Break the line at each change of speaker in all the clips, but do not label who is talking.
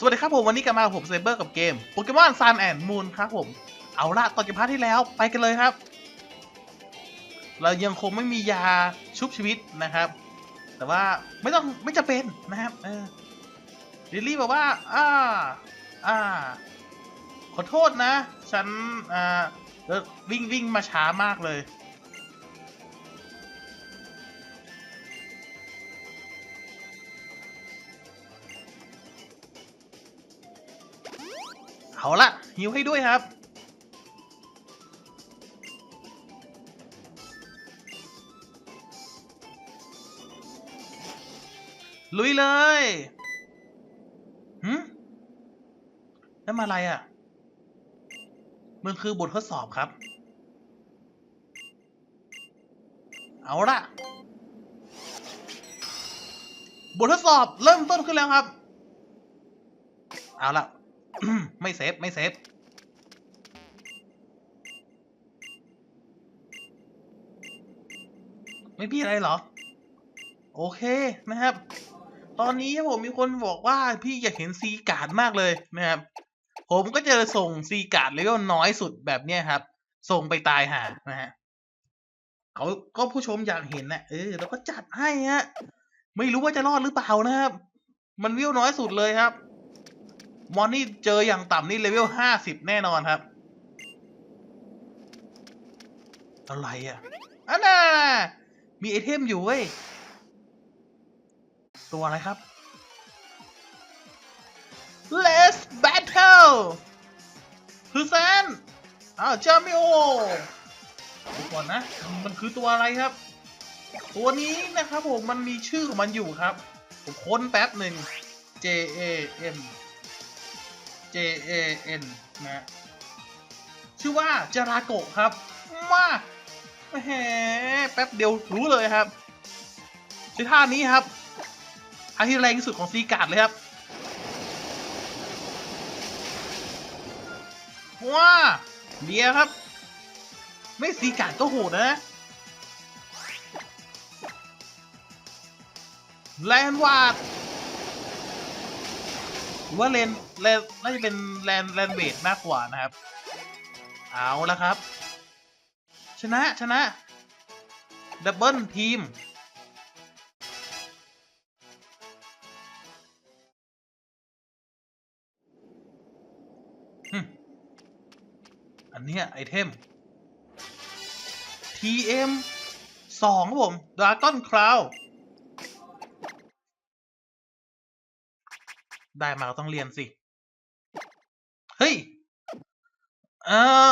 สวัสดีครับผม วันนี้กลับมาผมเซเบอร์กับเกมโปเกมอนซันแอนด์มูนครับผม เอาละต่อจากพาร์ทที่แล้วไปกันเลยครับ เรายังคงไม่มียาชุบชีวิตนะครับ แต่ว่าไม่ต้องไม่จะเป็นนะครับเออลิลลี่บอกว่า อ่า อ่า ขอโทษนะ ฉันอ่าวิ่งวิ่งมาช้ามากเลย เอาละหิวให้ด้วยครับ ลุยเลยหืมนั่นมาอะไรอะ มันคือบททดสอบครับ เอาละบททดสอบเริ่มต้นขึ้นแล้วครับ เอาละ ไม่เซฟ ไม่เซฟ ไม่มีอะไรเหรอ โอเคนะครับ ตอนนี้ผมมีคนบอกว่าพี่อยากเห็นซีการ์ดมากเลยนะครับ ผมก็จะส่งซีการ์ดเลเวลน้อยสุดแบบเนี้ยครับ ส่งไปตายหานะฮะเขาก็ผู้ชมอยากเห็นนะเออเราก็จัดให้ฮะ ไม่รู้ว่าจะรอดหรือเปล่านะครับ มันวิวน้อยสุดเลยครับ มอนนี่เจออย่างต่ำนี่เลเวลห้าสิบแน่นอนครับ อะไรอะอันน่ะมีไอเทมอยู่เว้ย ตัวอะไรครับ Let's battle คือแซนอ้าวจามิโอดูก่อนนะ มันคือตัวอะไรครับ ตัวนี้นะครับผมมันมีชื่อของมันอยู่ครับ ผมค้นแป๊บหนึ่ง J A M J A N นะชื่อว่าจาราโกะครับมาแหมแป๊บเดียวรู้เลยครับใช้ท่านี้ครับท่าที่แรงที่สุดของซีการ์ดเลยครับว้าเบียครับ ไม่ซีการ์ดก็โหดนะแลนวาดหรือว่าเลน เลนน่าจะเป็นแลนแลนเวทมากกว่านะครับ เอาละครับ ชนะชนะดับเบิลทีมอันนี้ไอเทม TM สองครับผม Dragon Cloud ได้มาก็ต้องเรียนสิ เฮ้ย เออ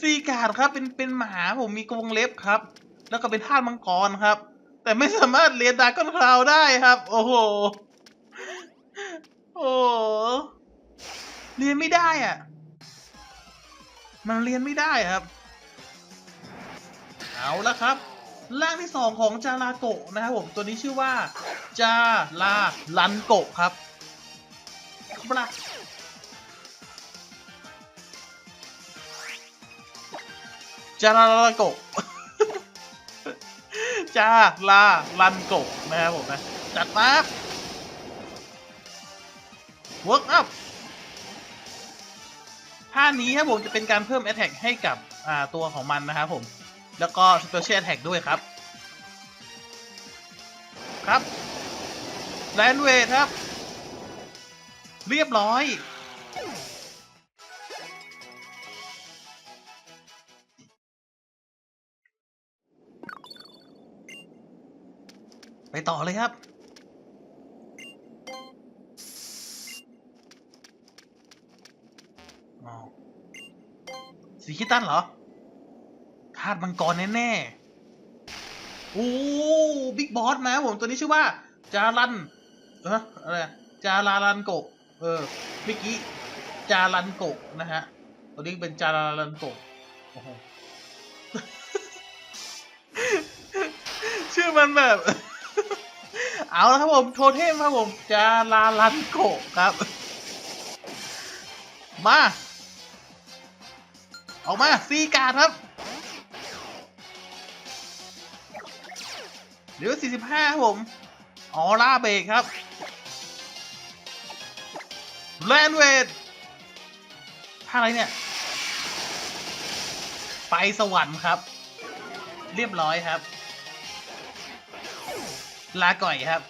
ซีการ์ดครับ เป็นเป็นหมาผมมีกรงเล็บครับ แล้วก็เป็นท่าสมังกรครับ แต่ไม่สามารถเรียนดาก้อนคลาวได้ครับ โอ้โหโอ้เรียนไม่ได้อะ มันเรียนไม่ได้ครับ เอาละครับ ร่างที่สองของจาราโกะนะครับผม ตัวนี้ชื่อว่า จาราลันโกะครับบลา จาราลันโกะจาราลันโกะนะครับผมนะจัดมาครับ work up ท่านี้ครับผมจะเป็นการเพิ่ม attack ให้กับตัวของมันนะครับผม แล้วก็ special attack ด้วยครับ ครับแลนเวทครับ เรียบร้อย ต่อเลยครับ สีคิตันเหรอธาตุมังกรแน่ๆ โอ้ บิ๊กบอสมาผมตัวนี้ชื่อว่า จารัน เอออะไรจารารันโกเออเมื่อกี้จารันโกนะฮะ ตัวนี้เป็นจารารันโกโอ้โหชื่อมันแบบ เอาละครับผม โทเทมครับผมจารารันโกครับ มา ออกมาซีการ์ครับเหลือ45 ครับผม ออร่าเบรกครับแลนเวดท่าอะไรเนี่ย ไปสวรรค์ครับ เรียบร้อยครับ ลาก่อยครับ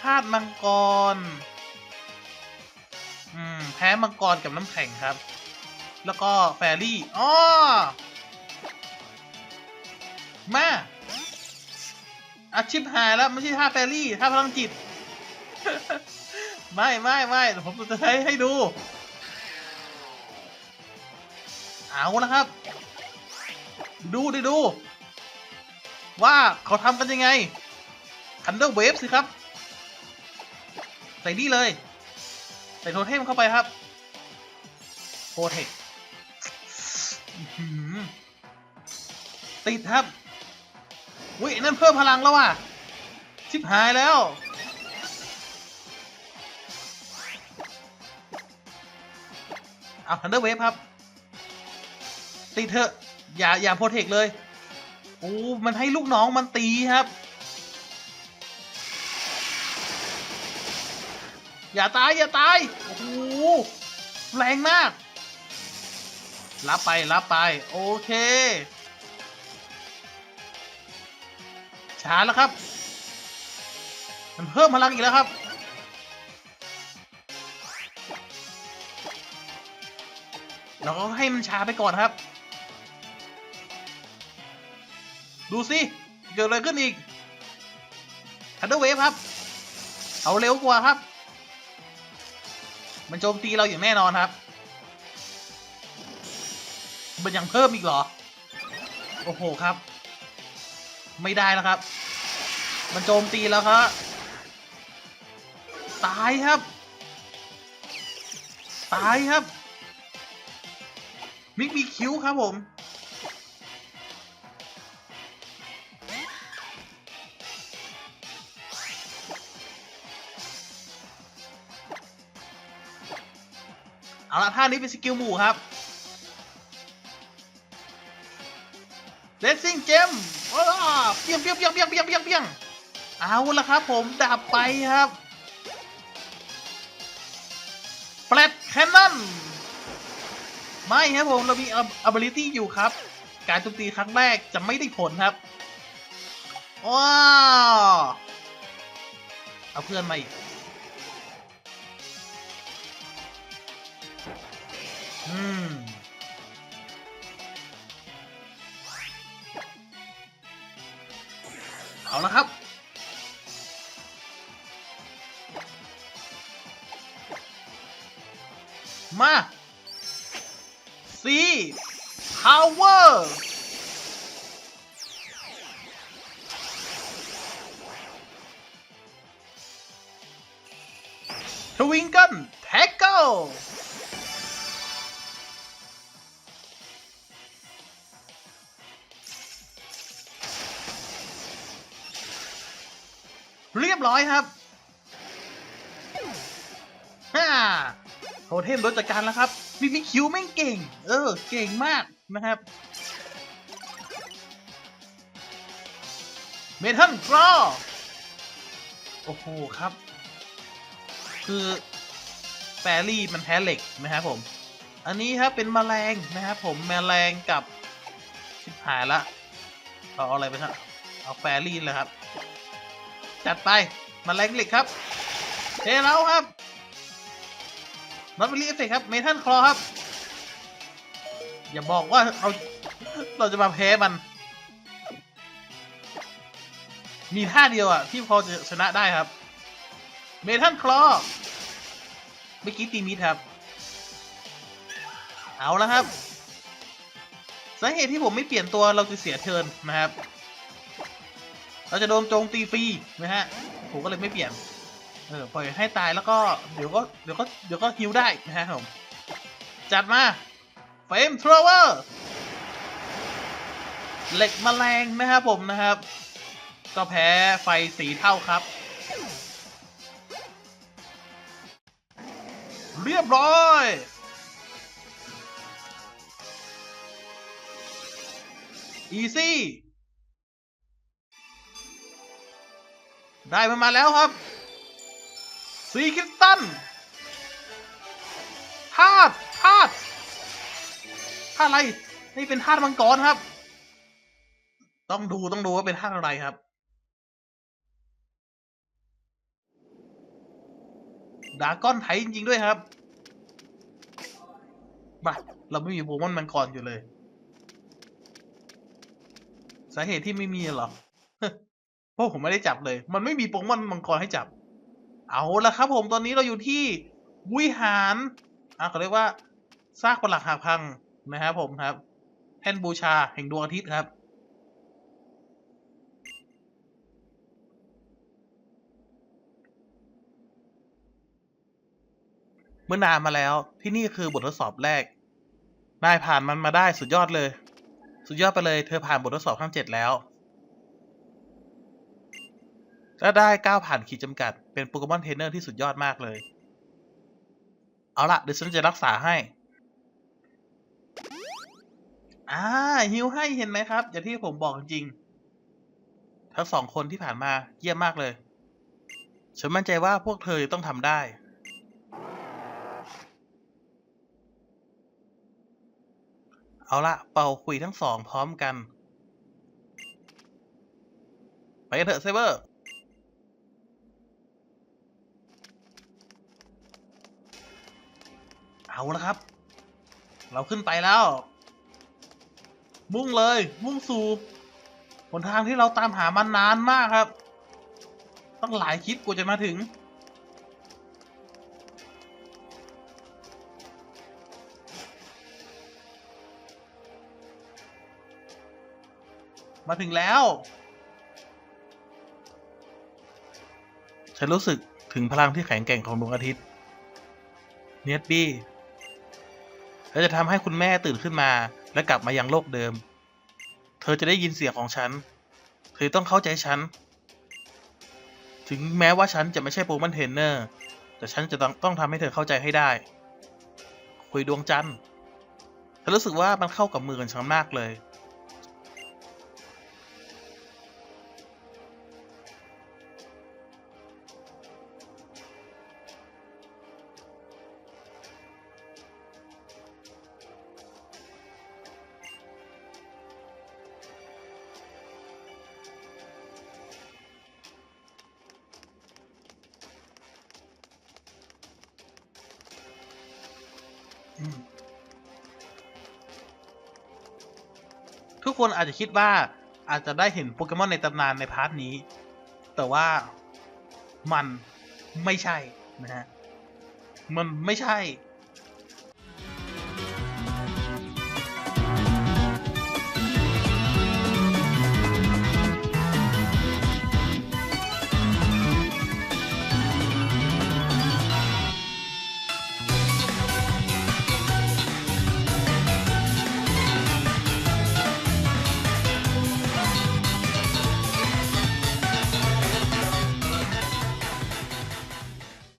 ธาตุมังกร อืม แพ้มังกรกับน้ำแข็งครับ แล้วก็แฟรี่อ้อมาอาชิบหายแล้ว ไม่ใช่ท่าแฟรี่ท่าพลังจิต ไม่ไม่ไม่ผมจะใช้ให้ดู เอาละครับ ดูดิดู ว่าเขาทำกันยังไง Thunder Wave สิครับ ใส่นี่เลย ใส่โทเทมเข้าไปครับโปรเทคติดครับวินั่นเพิ่มพลังแล้วว่ะ ชิบหายแล้ว เอาทันเดอร์เวฟครับตีเถอะ อย่า อย่าโปรเทคเลย อ้มันให้ลูกน้องมันตีครับ อย่าตายอย่าตาย โอ้โหแรงมาก รับไปรับไป โอเค ช้าแล้วครับ มันเพิ่มพลังอีกแล้วครับเราก็ให้มันช้าไปก่อนครับ ดูสิเกิดอะไรขึ้นอีกทันเดอร์เวฟครับ เอาเร็วกว่าครับ มันโจมตีเราอย่างแน่นอนครับ มันยังเพิ่มอีกเหรอ โอ้โหครับ ไม่ได้แล้วครับ มันโจมตีแล้วครับ ตายครับ ตายครับมิกมีคิ้วครับผม เอาละท่านี้เป็นสกิลหมู่ครับเลสซิ่งเจมว้าเปียงเปียงเปียงเปียงเปียงเปียงเปียงเอาละครับผมดับไปครับแฟลตแคนนอนไม่ครับผมเรามี ability อยู่ครับ การโจมตีครั้งแรกจะไม่ได้ผลครับว้าวเอาเพื่อนมาอีก เอาละครับมา C Power ทวิงกันแท็กเกิล ร้อยครับฮ่าโทเทมโดนจัดการแล้วครับมิมิคิวแม่งเก่ง เออ เก่งมากนะครับ เมทัลกรอโอ้โหครับ คือแฟรี่มันแพ้เหล็กนะครับผม อันนี้ครับเป็นแมลงนะครับผมแมลงกับชิบหายละเราเอาอะไรไปครับเอาแฟรี่เลยครับ จัดไปแมลงเล็กครับเทแล้วครับนอตเวลี่เอฟเฟกครับ เมทัลคลอครับ อย่าบอกว่าเราเราจะมาแพ้มัน มีท่าเดียวอะที่พอจะชนะได้ครับ เมทัลคลอเมื่อกี้ตีมิดครับ เอาแล้วครับ สาเหตุที่ผมไม่เปลี่ยนตัวเราจะเสียเทิร์นนะครับ เราจะโดนโจมตีฟรีนะฮะผมก็เลยไม่เปลี่ยนเออปล่อยให้ตายแล้วก็เดี๋ยวก็เดี๋ยวก็เดี๋ยวก็ฮิวได้นะฮะผมจัดมาเฟมทรเวอร์เหล็กแมลงนะครับผมนะครับ ก็แพ้ไฟสีเท่าครับ เรียบร้อยอีซี่ ได้มันมาแล้วครับสีคริสตัลธาตุธาตุธาตุอะไร นี่เป็นธาตุมังกรครับ ต้องดูต้องดูว่าเป็นธาตุอะไรครับ ดาก้อนไทยจริงๆด้วยครับมาเราไม่มีโปเกมอนมังกรอยู่เลย สาเหตุที่ไม่มีเหรอ เพราะผมไม่ได้จับเลย มันไม่มีโปเกมอนมังกรให้จับ เอาละครับผมตอนนี้เราอยู่ที่วิหารอะเขาเรียกว่าซากปรักหักพังนะครับผมครับแท่นบูชาแห่งดวงอาทิตย์ครับ เมื่อนานมาแล้วที่นี่คือบททดสอบแรก นายผ่านมันมาได้สุดยอดเลย สุดยอดไปเลยเธอผ่านบททดสอบทั้งเจ็ดแล้ว และได้ก้าวผ่านขีดจำกัด เป็นโปเกมอนเทรนเนอร์ที่สุดยอดมากเลย เอาละเดี๋ยวฉันจะรักษาให้อ่าฮิวให้เห็นไหมครับ อย่างที่ผมบอกจริง ทั้งสองคนที่ผ่านมาเยี่ยมมากเลย ฉันมั่นใจว่าพวกเธอต้องทำได้ เอาละเป่าคุยทั้งสองพร้อมกัน ไปกันเถอะไซเบอร์ เอาละครับ เราขึ้นไปแล้ว มุ่งเลย มุ่งสู่หนทางที่เราตามหามานานมากครับ ต้องหลายคลิปกว่าจะมาถึง มาถึงแล้วฉันรู้สึกถึงพลังที่แข็งแกร่งของดวงอาทิตย์ เนียตบี้ และจะทำให้คุณแม่ตื่นขึ้นมา และกลับมายังโลกเดิม เธอจะได้ยินเสียงของฉัน เธอต้องเข้าใจฉัน ถึงแม้ว่าฉันจะไม่ใช่โปรแมนเทนเนอร์ แต่ฉันจะต้องต้องทำให้เธอเข้าใจให้ได้ คุยดวงจันทร์ฉันรู้สึกว่ามันเข้ากับมือกันฉันมากเลย กคนอาจจะคิดว่าอาจจะได้เห็นโปเกมอนในตำนานในพาร์ทนี้ แต่ว่ามันไม่ใช่นะฮะ มันไม่ใช่